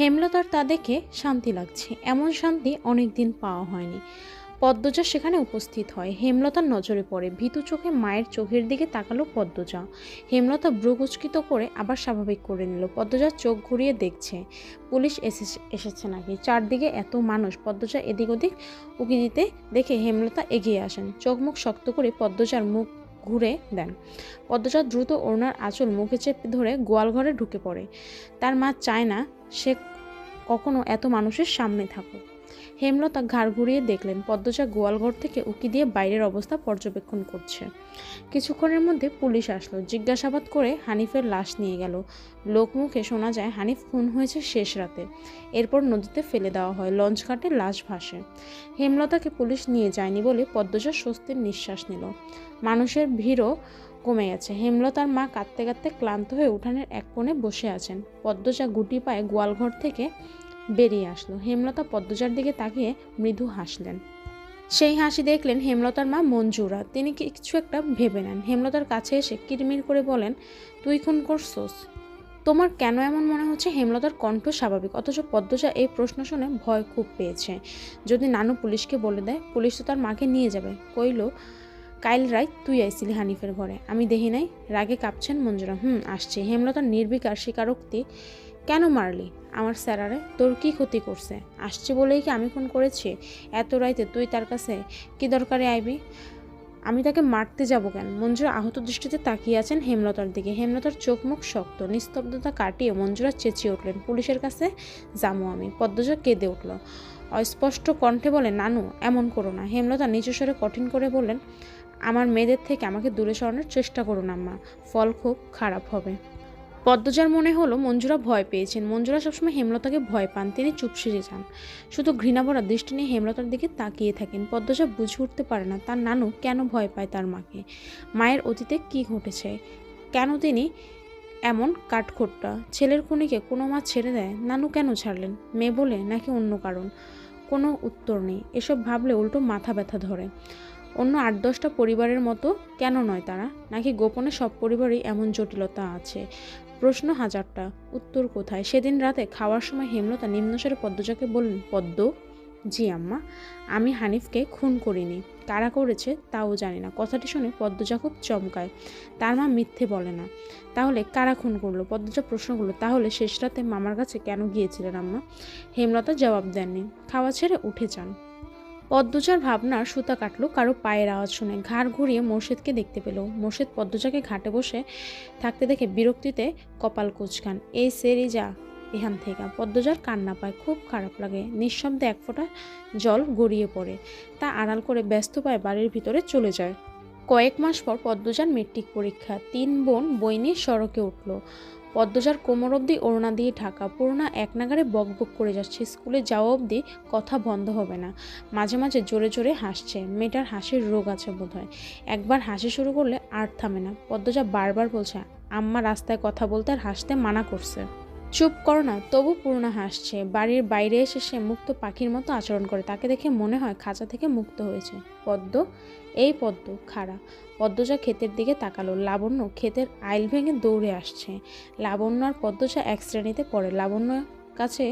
হেমলতার তা দেখে শান্তি লাগছে। এমন শান্তি অনেক দিন পাওয়া হয়নি। পদ্মজা সেখানে উপস্থিত হয়। হেমলতার নজরে পড়ে। ভীতু চোখে মায়ের চোখের দিকে তাকালো পদ্মজা। হেমলতা ভ্রুকুচকিত করে আবার স্বাভাবিক করে নিল। পদ্মজার চোখ ঘুরিয়ে দেখছে, পুলিশ এসে এসেছে নাকি? চারদিকে এত মানুষ। পদ্মজা এদিক ওদিক উকি দিতে দেখে হেমলতা এগিয়ে আসেন। চোখ মুখ শক্ত করে পদ্মজার মুখ ঘুরে দেন। পদ্মজা দ্রুত ওড়নার আঁচল মুখে চেপে ধরে গোয়ালঘরে ঢুকে পড়ে। তার মা চায় না সে কখনো এত মানুষের সামনে থাকুক হেমলতা ঘাড় ঘুরিয়ে দেখলেন পদ্মজা গোয়ালঘর থেকে উকি দিয়ে বাইরের অবস্থা পর্যবেক্ষণ করছে। কিছুক্ষণের মধ্যে পুলিশ আসলো, জিজ্ঞাসাবাদ করে হানিফের লাশ নিয়ে গেল। লোকমুখে শোনা যায় হানিফ খুন হয়েছে শেষ রাতে। এরপর নদীতে ফেলে দেওয়া হয়, লঞ্চ ঘাটে লাশ ভাসে। হেমলতাকে পুলিশ নিয়ে যায়নি বলে পদ্মজা স্বস্তির নিঃশ্বাস নিল। মানুষের ভিড়ও কমে গেছে। হেমলতার মা কাঁদতে কাঁদতে ক্লান্ত হয়ে উঠানের এক কোণে বসে আছেন। পদ্মজা গুটি পায়ে গোয়ালঘর থেকে বেরিয়ে আসলো। হেমলতা পদ্মজার দিকে তাকিয়ে মৃদু হাসলেন। সেই হাসি দেখলেন হেমলতার মা মঞ্জুরা। তিনি কিছু একটা ভেবে নেন। হেমলতার কাছে এসে কিরমির করে বলেন, তুই খুন করছোস? তোমার কেন এমন মনে হচ্ছে? হেমলতার কণ্ঠ স্বাভাবিক, অথচ পদ্মজা এই প্রশ্ন শুনে ভয় খুব পেয়েছে। যদি নানু পুলিশকে বলে দেয়, পুলিশ তো তার মাকে নিয়ে যাবে। কইল, কাইল রায়, তুই আইছিলি হানিফের ঘরে। আমি দেখি নাই। রাগে কাঁপছেন মঞ্জুরা। হুম, আসছে। হেমলতার নির্বিকার স্বীকারোক্তি, কেন মারলি? আমার স্যারারে, তোর কি ক্ষতি করছে? আসছে বলেই কি আমি ফোন করেছি? এত রাইতে তুই তার কাছে কি দরকারে আইবি? আমি তাকে মারতে যাব কেন? মঞ্জুরা আহত দৃষ্টিতে তাকিয়ে আছেন হেমলতার দিকে। হেমলতার চোখ মুখ শক্ত, নিস্তব্ধতা কাটিয়ে মঞ্জুরা চেঁচিয়ে উঠলেন, পুলিশের কাছে যাব আমি। পদ্মজা কেঁদে উঠল। অস্পষ্ট কণ্ঠে বলে, নানু, এমন করো না। হেমলতা নিচু স্বরে কঠিন করে বললেন, আমার মেয়েদের থেকে আমাকে দূরে সরানোর চেষ্টা করুন, আম্মা। ফল খুব খারাপ হবে। পদ্মজার মনে হলো মঞ্জুরা ভয় পেয়েছেন। মঞ্জুরা সবসময় হেমলতাকে ভয় পান, তিনি চুপসিরে যান। শুধু ঘৃণাভরা দৃষ্টি নিয়ে হেমলতার দিকে তাকিয়ে থাকেন। পদ্মজা বুঝে উঠতে পারে না, তার নানু কেন ভয় পায় তার মাকে? মায়ের অতীতে কি ঘটেছে? কেন তিনি এমন কাঠখোট্টা? ছেলের খুনিকে কোনো মা ছেড়ে দেয়? নানু কেন ছাড়লেন? মেয়ে বলে নাকি অন্য কারণ? কোনো উত্তর নেই। এসব ভাবলে উল্টো মাথা ব্যথা ধরে। অন্য আট দশটা পরিবারের মতো কেন নয় তারা? নাকি গোপনে সব পরিবারেই এমন জটিলতা আছে? প্রশ্ন হাজারটা। উত্তর কোথায়? সেদিন রাতে খাওয়ার সময় হেমলতা নিম্নস্বরে পদ্মজাকে বললেন, পদ্ম? জি আম্মা, আমি হানিফকে খুন করিনি। কারা করেছে তাও জানি না। কথাটি শুনে পদ্মজা খুব চমকায়। তার মা মিথ্যে বলে না। তাহলে কারা খুন করল? পদ্মজা প্রশ্ন করল, তাহলে শেষ রাতে মামার কাছে কেন গিয়েছিলেন আম্মা? হেমলতা জবাব দেননি। খাওয়া ছেড়ে উঠে যান। পদ্মজার ভাবনার সুতা কাটলো, কারও পায়ের আওয়াজ শুনে। ঘাড় ঘুরিয়ে মোর্শেদকে দেখতে পেল। মোর্শেদ পদ্মজাকে ঘাটে বসে থাকতে দেখে বিরক্তিতে কপাল কুচকান। এই সেরি যা, এখান থেকে। পদ্মজার কান্না পায়, খুব খারাপ লাগে। নিঃশব্দে এক ফোঁটা জল গড়িয়ে পড়ে। তা আড়াল করে ব্যস্ত পায় বাড়ির ভিতরে চলে যায়। কয়েক মাস পর পদ্মজার মেট্রিক পরীক্ষা। তিন বোন বই নিয়ে সড়কে উঠল। পদ্মজার কোমর অবধি ওড়না দিয়ে ঢাকা, পুরোনা এক নাগারে বকবক করে যাচ্ছে। স্কুলে যাওয়া অবধি কথা বন্ধ হবে না। মাঝে মাঝে জোরে জোরে হাসছে। মেয়েটার হাসির রোগ আছে বোধহয়। একবার হাসি শুরু করলে আর থামে না। পদ্মজা বারবার বলছে, আম্মা রাস্তায় কথা বলতে আর হাসতে মানা করছে। চুপ করো না, তবু পূর্ণা হাসছে। বাড়ির বাইরে এসে সে মুক্ত পাখির মতো আচরণ করে। তাকে দেখে মনে হয় খাঁচা থেকে মুক্ত হয়েছে। পদ্ম? এই পদ্ম, খাড়া। পদ্মজা ক্ষেতের দিকে তাকালো। লাবণ্য ক্ষেতের আইল ভেঙে দৌড়ে আসছে। লাবণ্য আর পদ্মজা এক শ্রেণীতে পড়ে। লাবণ্য কাছে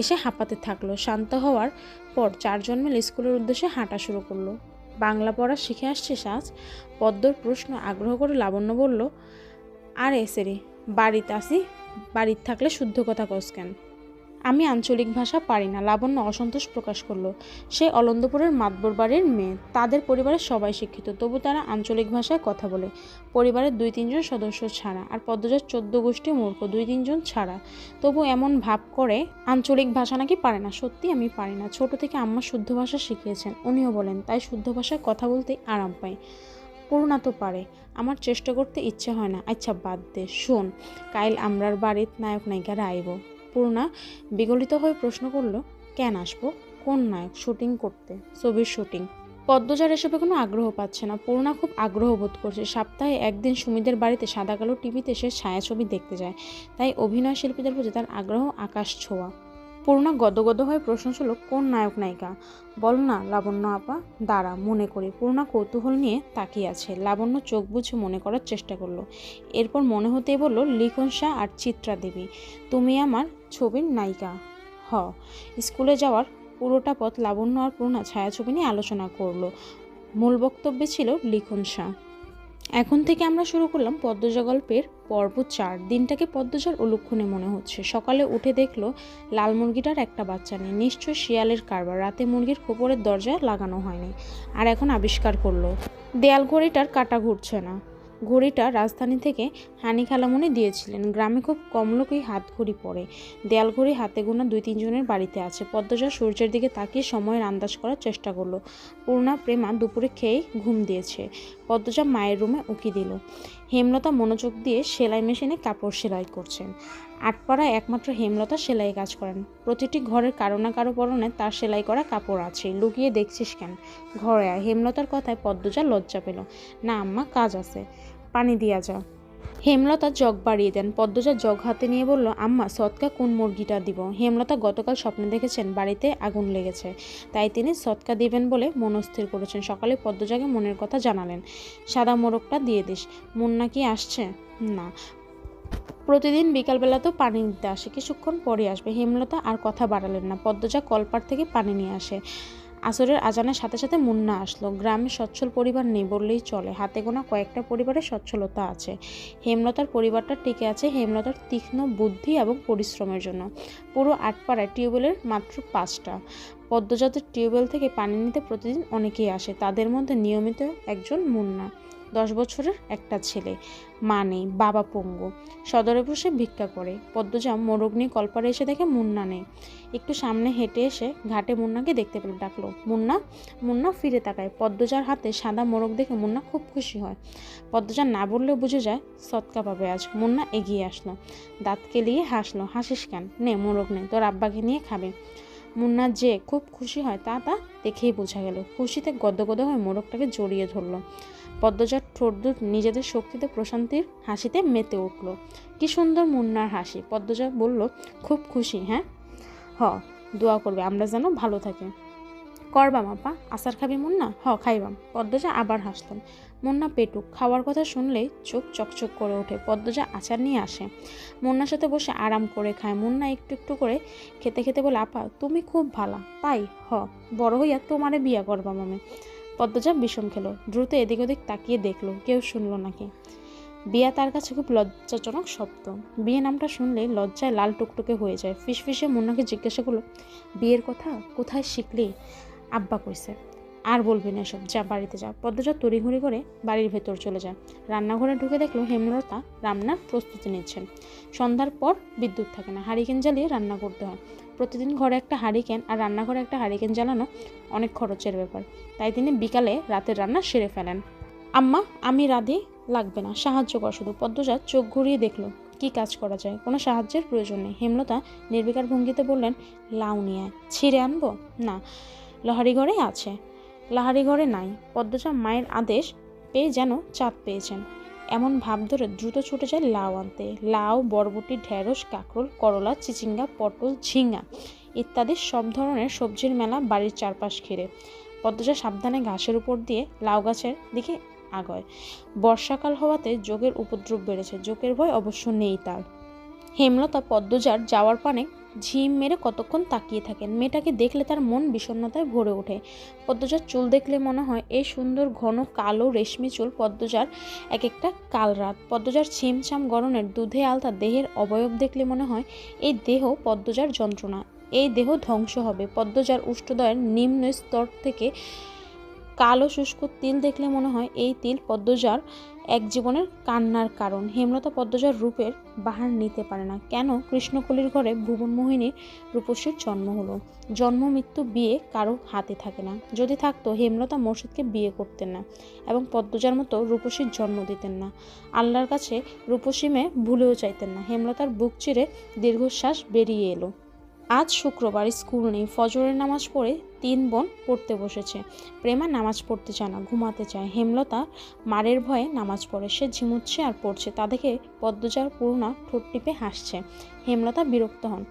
এসে হাঁপাতে থাকল। শান্ত হওয়ার পর চারজন মিলে স্কুলের উদ্দেশ্যে হাঁটা শুরু করল। বাংলা পড়া শিখে আসছে সাজ। পদ্মর প্রশ্ন আগ্রহ করে লাবণ্য বলল, আর এসে রে বাড়িতে আসি? বাড়িতে থাকলে শুদ্ধ কথা কস কেন? আমি আঞ্চলিক ভাষা পারি না, লাবণ্য অসন্তোষ প্রকাশ করল। সে অলন্দপুরের মাতবর বাড়ির মেয়ে। তাদের পরিবারের সবাই শিক্ষিত, তবু তারা আঞ্চলিক ভাষায় কথা বলে। পরিবারের দুই তিনজন সদস্য ছাড়া আর পদ্মজার চোদ্দ গোষ্ঠী মূর্খ, দুই তিনজন ছাড়া। তবু এমন ভাব করে আঞ্চলিক ভাষা নাকি পারে না? সত্যি আমি পারি না। ছোট থেকে আম্মা শুদ্ধ ভাষা শিখিয়েছেন, উনিও বলেন, তাই শুদ্ধ ভাষায় কথা বলতে আরাম পাই। পূর্ণা তো পারে, আমার চেষ্টা করতে ইচ্ছে হয় না। আচ্ছা বাদ দে, শোন, কাইল আমরার বাড়ির নায়ক নায়িকারা আইব। পূর্ণা বিগলিত হয়ে প্রশ্ন করল, কেন আসব? কোন নায়ক? শুটিং করতে, ছবির শুটিং। পদ্মজার এসবে কোনো আগ্রহ পাচ্ছে না। পূর্ণা খুব আগ্রহ বোধ করছে। সপ্তাহে একদিন সুমিদের বাড়িতে সাদা কালো টিভিতে সে ছায়াছবি দেখতে যায়। তাই অভিনয় শিল্পীদের প্রতি তার আগ্রহ আকাশ ছোঁয়া। পূর্ণা গদগদ হয়ে প্রশ্ন ছিল কোন নায়ক নায়িকা? বল না, লাবণ্য আপা, দাঁড়া। মনে করি পূর্ণা কৌতূহল নিয়ে তাকিয়ে আছে। লাবণ্য চোখ বুঝে মনে করার চেষ্টা করল। এরপর মনে হতেই বলল, লিখন শাহ আর চিত্রা দেবী, তুমি আমার ছবির নায়িকা। হ। স্কুলে যাওয়ার পুরোটা পথ লাবণ্য আর পূর্ণা ছায়াছবি নিয়ে আলোচনা করল। মূল বক্তব্যে ছিল লিখন শাহ। এখন থেকে আমরা শুরু করলাম পদ্মজা গল্পের পর্ব চার। দিনটাকে পদ্মজার অলক্ষণে মনে হচ্ছে। সকালে উঠে দেখল লাল মুরগিটার একটা বাচ্চা নেই। নিশ্চয় শিয়ালের কারবার। রাতে মুরগির খোপরের দরজা লাগানো হয়নি। আর এখন আবিষ্কার করল। দেয়াল ঘড়িটার কাটা ঘুরছে না। ঘড়িটা রাজধানী থেকে হানি খালামনি দিয়েছিলেন। গ্রামে খুব কম লোকই হাত ঘড়ি পরে। দেয়াল ঘড়ি হাতে গোনা দুই তিনজনের বাড়িতে আছে। পদ্মজা সূর্যের দিকে তাকিয়ে সময়ের আন্দাজ করার চেষ্টা করল। পূর্ণা, প্রেমা দুপুরে খেয়ে ঘুম দিয়েছে। পদ্মজা মায়ের রুমে উঁকি দিল। হেমলতা মনোযোগ দিয়ে সেলাই মেশিনে কাপড় সেলাই করছেন। আটপাড়ায় একমাত্র হেমলতা সেলাই কাজ করেন। প্রতিটি ঘরের কারও না কারও পরনে তার সেলাই করা কাপড় আছে। লুকিয়ে দেখছিস কেন? ঘরে আয়। হেমলতার কথায় পদ্মজা লজ্জা পেল। না আম্মা, কাজ আছে। পানি দিয়া যা। হেমলতা জগ বাড়িয়ে দেন। পদ্মজা জগ হাতে নিয়ে বলল, আম্মা, সৎকা কোন মুরগিটা দিব? হেমলতা গতকাল স্বপ্নে দেখেছেন, বাড়িতে আগুন লেগেছে। তাই তিনি সৎকা দিবেন বলে মনস্থির করেছেন। সকালে পদ্মজাকে মনের কথা জানালেন, সাদা মোরগটা দিয়ে দিস মুন্না কি আসছে? না। প্রতিদিন বিকালবেলা তো পানি নিতে আসে, কিছুক্ষণ পরে আসবে। হেমলতা আর কথা বাড়ালেন না। পদ্মজা কলপার থেকে পানি নিয়ে আসে। আসরের আজানের সাথে সাথে মুন্না আসলো। গ্রামে সচ্ছল পরিবার নেই বললেই চলে। হাতে গোনা কয়েকটা পরিবারে সচ্ছলতা আছে। হেমলতার পরিবারটা টিকে আছে হেমলতার তীক্ষ্ণ বুদ্ধি এবং পরিশ্রমের জন্য। পুরো আটপাড়ায় টিউবওয়েলের মাত্র পাঁচটা। পদ্মজাতের টিউবওয়েল থেকে পানি নিতে প্রতিদিন অনেকেই আসে। তাদের মধ্যে নিয়মিত একজন মুন্না। দশ বছরের একটা ছেলে। মা নেই, বাবা পঙ্গু। সদরে বসে ভিক্ষা করে। পদ্মজা মোরগ নিয়ে কলপারে এসে দেখে মুন্না নেই। একটু সামনে হেঁটে এসে ঘাটে মুন্নাকে দেখতে পেল, ডাকলো, মুন্না মুন্না ফিরে তাকায়। পদ্মজার হাতে সাদা মোরগ দেখে মুন্না খুব খুশি হয়। পদ্মজা না বললেও বুঝে যায়, সৎকা পাবে আজ। মুন্না এগিয়ে আসলো। দাঁত কেলিয়ে হাসলো, হাসিস কেন? নে, মোরগ নে, তোর আব্বাকে নিয়ে খাবে। মুন্না যে খুব খুশি হয় তা তা দেখেই বোঝা গেল। খুশিতে গদগদ হয়ে মোরগটাকে জড়িয়ে ধরলো। পদ্মজার ঠোঁটদুট নিজেদের শক্তিতে, প্রশান্তির হাসিতে মেতে উঠল। কি সুন্দর মুন্নার হাসি, পদ্মজা বলল, খুব খুশি হ্যাঁ? হ, দোয়া করবে, আমরা যেন ভালো থাকি। করবাম আপা আচার খাবি মুন্না? হ, খাইবাম। পদ্মজা আবার হাসলাম মুন্না পেটুক, খাওয়ার কথা শুনলেই চোখ চকচক করে ওঠে। পদ্মজা আচার নিয়ে আসে। মুন্নার সাথে বসে আরাম করে খায়। মুন্না একটু একটু করে খেতে খেতে বলে, আপা, তুমি খুব ভালা। তাই? হ, বড় হইয়া তোমারে বিয়া করবাম আমি। পদ্মজা বিষম খেলো। দ্রুত এদিক ওদিক তাকিয়ে দেখল, কেউ শুনলো নাকি? বিয়া তার কাছে খুব লজ্জাজনক শব্দ। বিয়ে নামটা শুনলে লজ্জায় লাল টুকটুকে হয়ে যায়। ফিসফিসে মুন্নাকে জিজ্ঞাসা করল, বিয়ের কথা? কোথায় শিখলি? আব্বা কইছে, আর বলবি না এসব, যা বাড়িতে যা। পদ্মজা তড়িঘড়ি করে বাড়ির ভেতর চলে যায়। রান্নাঘরে ঢুকে দেখল হেমলতা রান্নার প্রস্তুতি নিচ্ছেন। সন্ধ্যার পর বিদ্যুৎ থাকে না, হারিকেন জ্বালিয়ে রান্না করতে হয়। প্রতিদিন ঘরে একটা হারিকেন আর রান্নাঘরে একটা হারিকেন জ্বালানো অনেক খরচের ব্যাপার। তাই তিনি বিকালে রাতের রান্না সেরে ফেলেন। আম্মা, আমি রাধি, লাগবে না, সাহায্য কর শুধু। পদ্মজা চোখ ঘুরিয়ে দেখল, কি কাজ করা যায়? কোনো সাহায্যের প্রয়োজন নেই। হেমলতা নির্বিকার ভঙ্গিতে বললেন, লাউ নিয়ে ছিঁড়ে আনব? না। লাহারি ঘরে আছে। লাহারি ঘরে নাই। পদ্মজা মায়ের আদেশ পেয়ে যেন চাপ পেয়েছেন। এমন ভাব ধরে দ্রুত ছুটে যায় লাউ আনতে। লাউ, বরবটি, ঢেঁড়স, কাঁকরোল, করলা, চিচিঙ্গা, পটল ঝিঙ্গা ইত্যাদি সব ধরনের সবজির মেলা বাড়ির চারপাশ ঘিরে। পদ্মজা সাবধানে ঘাসের উপর দিয়ে লাউ গাছের দিকে আগয়। বর্ষাকাল হওয়াতে যোগের উপদ্রব বেড়েছে, যোগের ভয় অবশ্য নেই তার। হেমলতা পদ্মজার যাওয়ার পানে ঝিম মেরে কতক্ষণ তাকিয়ে থাকেন? মেয়েটাকে দেখলে তার মন বিষণ্ণতায় ভরে ওঠে। পদ্মজার চুল দেখলে মনে হয় এই সুন্দর ঘন কালো রেশমি চুল পদ্মজার এক একটা কাল রাত। পদ্মজার ছিমছাম গরনের দুধে আলতা দেহের অবয়ব দেখলে মনে হয় এই দেহ পদ্মজার যন্ত্রণা, এই দেহ ধ্বংস হবে। পদ্মজার উষ্ঠদয়ের নিম্ন স্তর থেকে কালো শুষ্ক তিল দেখলে মনে হয় এই তিল পদ্মজার এক জীবনের কান্নার কারণ। হেমলতা পদ্মজার রূপের বাহার নিতে পারে না। কেন? কৃষ্ণকলির ঘরে ভুবনমোহিনীর রূপসীর জন্ম হলো। জন্ম, মৃত্যু, বিয়ে কারও হাতে থাকে না। যদি থাকতো, হেমলতা মোর্শেদকে বিয়ে করতেন না এবং পদ্মজার মতো রূপসীর জন্ম দিতেন না। আল্লাহর কাছে রূপসী মেয়ে ভুলেও চাইতেন না। হেমলতার বুক চিরে দীর্ঘশ্বাস বেরিয়ে এলো। আজ শুক্রবার স্কুল নেই। ফজরের নামাজ পড়ে তিন বোন পড়তে বসেছে। প্রেমা নামাজ পড়তে চায় না, ঘুমাতে চায়। হেমলতা মারের ভয়ে নামাজ পড়ে। সে ঝিমুচ্ছে আর পড়ছে। তা দেখে পদ্মজার পূর্ণা ঠোঁট টিপে হাসছে। হেমলতা বিরক্ত হন।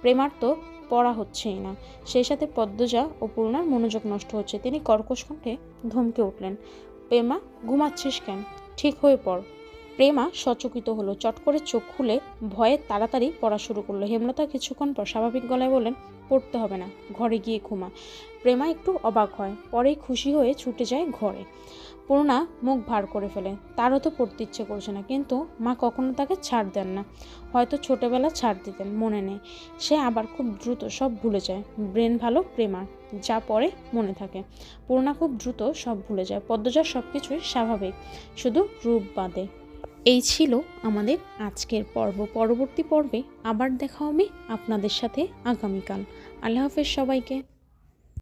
প্রেমার তো পড়া হচ্ছেই না। সেই সাথে পদ্মজা ও পূর্ণার মনোযোগ নষ্ট হচ্ছে। তিনি কর্কশ কণ্ঠে ধমকে উঠলেন, প্রেমা, ঘুমাচ্ছিস কেন? ঠিক হয়ে পড়। প্রেমা সচকিত হলো, চট করে চোখ খুলে ভয়ে তাড়াতাড়ি পড়া শুরু করল। হেমলতা কিছুক্ষণ পর স্বাভাবিক গলায় বলেন পড়তে হবে না, ঘরে গিয়ে ঘুমা। প্রেমা একটু অবাক হয়, পরেই খুশি হয়ে ছুটে যায় ঘরে। পূর্ণা মুখ ভার করে ফেলে, তারও তো পড়তে ইচ্ছে করছে না, কিন্তু মা কখনো তাকে ছাড় দেন না। হয়তো ছোটবেলা ছাড় দিতেন, মনে নেই। সে আবার খুব দ্রুত সব ভুলে যায়। ব্রেন ভালো, প্রেমার। যা পরে মনে থাকে। পূর্ণা খুব দ্রুত সব ভুলে যায়। পদ্মজার সব কিছুই স্বাভাবিক। শুধু রূপ বাদে। এই ছিল আমাদের আজকের পর্ব। পরবর্তী পর্বে আবার দেখা হবে আপনাদের সাথে আগামীকাল। আল্লাহ হাফেজ সবাইকে।